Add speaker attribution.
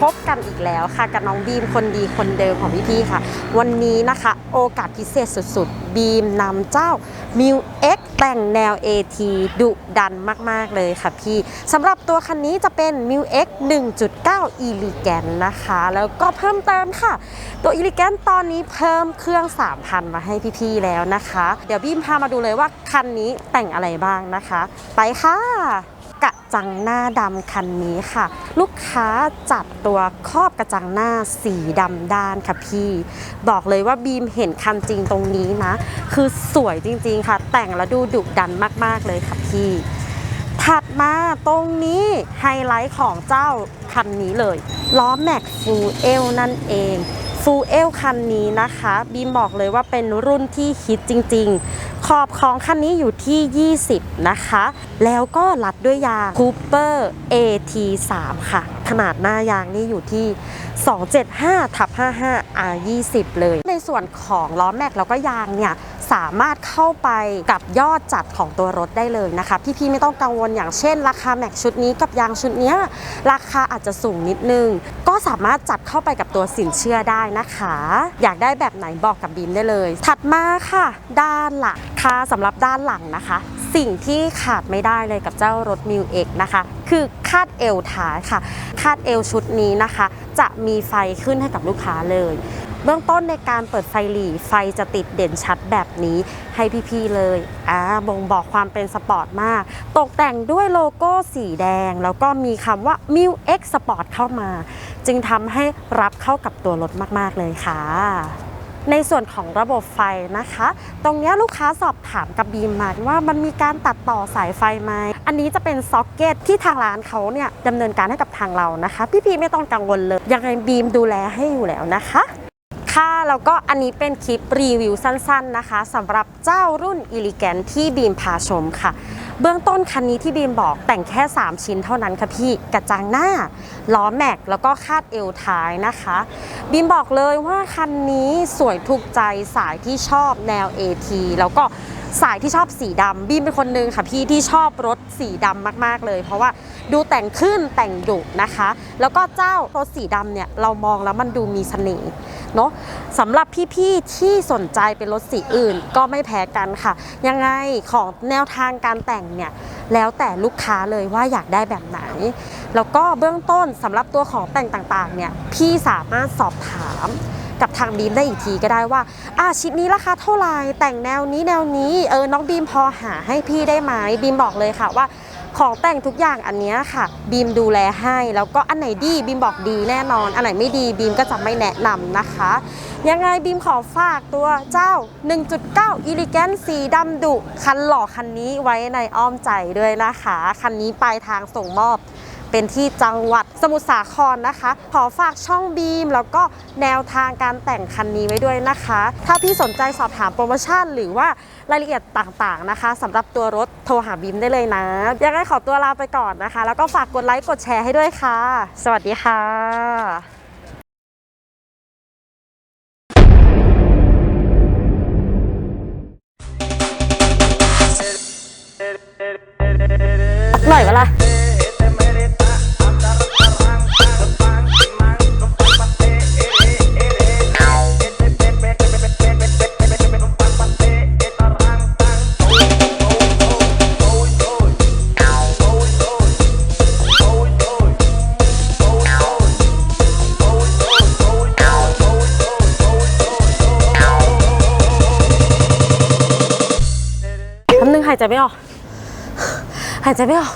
Speaker 1: พบกันอีกแล้วค่ะกับน้องบีมคนดีคนเดิมของพี่ๆค่ะ วันนี้นะคะโอกาสพิเศษสุดๆ บีมนำเจ้า m ิว X แต่งแนว AT ดุดันมากๆเลยค่ะพี่สำหรับตัวคันนี้จะเป็น m ิว X 1.9 e l e g a n t นะคะ แล้วก็เพิ่มเติมค่ะ ตัว e l e g a n t ตอนนี้เพิ่มเครื่อง 3,000 มาให้พี่ๆแล้วนะคะ เดี๋ยวบีมพามาดูเลยว่าคันนี้แต่งอะไรบ้างนะคะ ไปค่ะ กระจังหน้าดำคันนี้ค่ะ ลูกค้าจัดตัวครอบกระจังหน้าสีดำด้านค่ะพี่ บอกเลยว่าบีมเห็นคันจริงตรงนี้นะ คือสวยจริงๆค่ะ แต่งแล้วดูดุดันมากๆเลยค่ะพี่ ถัดมาตรงนี้ไฮไลท์ของเจ้าคันนี้เลยล้อแม็กฟูเอลนั่นเองฟูเอลคันนี้นะคะ บีมบอกเลยว่าเป็นรุ่นที่ฮิตจริง ๆ ขอบของคันนี้อยู่ที่ 20 นะคะ แล้วก็รัดด้วยยาง Cooper AT3 ค่ะ ขนาดหน้ายางนี่อยู่ที่ 275ทับ55 R20 เลย ในส่วนของล้อแม็กแล้วก็ยางเนี่ย สามารถเข้าไปกับยอดจัดของตัวรถได้เลยนะคะ พี่ๆไม่ต้องกังวลอย่างเช่น ราคาแม็กชุดนี้กับยางชุดนี้ราคาอาจจะสูงนิดนึง ก็สามารถจัดเข้าไปกับตัวสินเชื่อได้นะคะ อยากได้แบบไหนบอกกับบีมได้เลย ถัดมาค่ะ ด้านหลังค่ะสำหรับด้านหลังนะคะ สิ่งที่ขาดไม่ได้เลยกับเจ้ารถมิวเอกนะคะ คือคาดเอวท้ายค่ะ คาดเอวชุดนี้นะคะ จะมีไฟขึ้นให้กับลูกค้าเลย เบื้องต้นในการเปิดไฟหลีไฟจะติดเด่นชัดแบบนี้ให้พี่ๆเลยอ่าบ่งบอกความเป็นสปอร์ตมาก ตกแต่งด้วยโลโก้สีแดง แล้วก็มีคำว่า m i u X Sport เข้ามา จึงทำให้รับเข้ากับตัวรถมากๆเลยค่ะในส่วนของระบบไฟนะคะ ตรงนี้ลูกค้าสอบถามกับบีมมาว่ามันมีการตัดต่อสายไฟไหม อันนี้จะเป็นซ็อกเก็ตที่ทางร้านเขาเนี่ยดำเนินการให้กับทางเรานะคะ พี่ๆไม่ต้องกังวลเลย ยังไงบีมดูแลให้อยู่แล้วนะคะ ค่ะ แล้วก็อันนี้เป็นคลิปรีวิวสั้นๆนะคะสำหรับเจ้ารุ่น e l e g a n t ที่บีมพาชมค่ะ เบื้องต้นคันนี้ที่บีมบอกแต่งแค่ 3 ชิ้นเท่านั้นค่ะพี่กระจังหน้า ล้อแม็ก แล้วก็คาดเอวท้ายนะคะ บีมบอกเลยว่าคันนี้สวยถูกใจสายที่ชอบแนว AT แล้วก็สายที่ชอบสีดำบีมเป็นคนนึงค่ะพี่ที่ชอบรถสีดำมากๆเลย เพราะว่าดูแต่งขึ้นแต่งดุนะคะ แล้วก็เจ้ารถสีดำเนี่ยเรามองแล้วมันดูมีเสน่ห์ เนาะสำหรับพี่ๆที่สนใจเป็นรถสีอื่นก็ไม่แพ้กันค่ะ ยังไงของแนวทางการแต่งเนี่ยแล้วแต่ลูกค้าเลยว่าอยากได้แบบไหน แล้วก็เบื้องต้นสำหรับตัวของแต่งต่างๆเนี่ยพี่สามารถสอบถามกับทางบีมได้อีกทีก็ได้ว่าอ่าชิ้นนี้ราคาเท่าไหร่แต่งแนวนี้แนวนี้เออน้องบีมพอหาให้พี่ได้ไหมบีมบอกเลยค่ะว่า ของแต่งทุกอย่างอันนี้ค่ะ บีมดูแลให้ แล้วก็อันไหนดีบีมบอกดีแน่นอน อันไหนไม่ดีบีมก็จะไม่แนะนำนะคะ ยังไงบีมขอฝากตัวเจ้า 1.9 e l e g a n t สีดำดุ คันหล่อคันนี้ไว้ในอ้อมใจด้วยนะคะ คันนี้ปลายทางส่งมอบ เป็นที่จังหวัดสมุทรสาครนะคะ ขอฝากช่องบีม แล้วก็แนวทางการแต่งคันนี้ไว้ด้วยนะคะ ถ้าพี่สนใจสอบถามโปรโมชั่น หรือว่ารายละเอียดต่างๆนะคะสำหรับตัวรถโทรหาบีมได้เลยนะยังไงขอตัวลาไปก่อนนะคะ แล้วก็ฝากกดไลค์กดแชร์ให้ด้วยค่ะ สวัสดีค่ะหน่อยเวลา นึงหายใจไม่ออก หายใจไม่ออก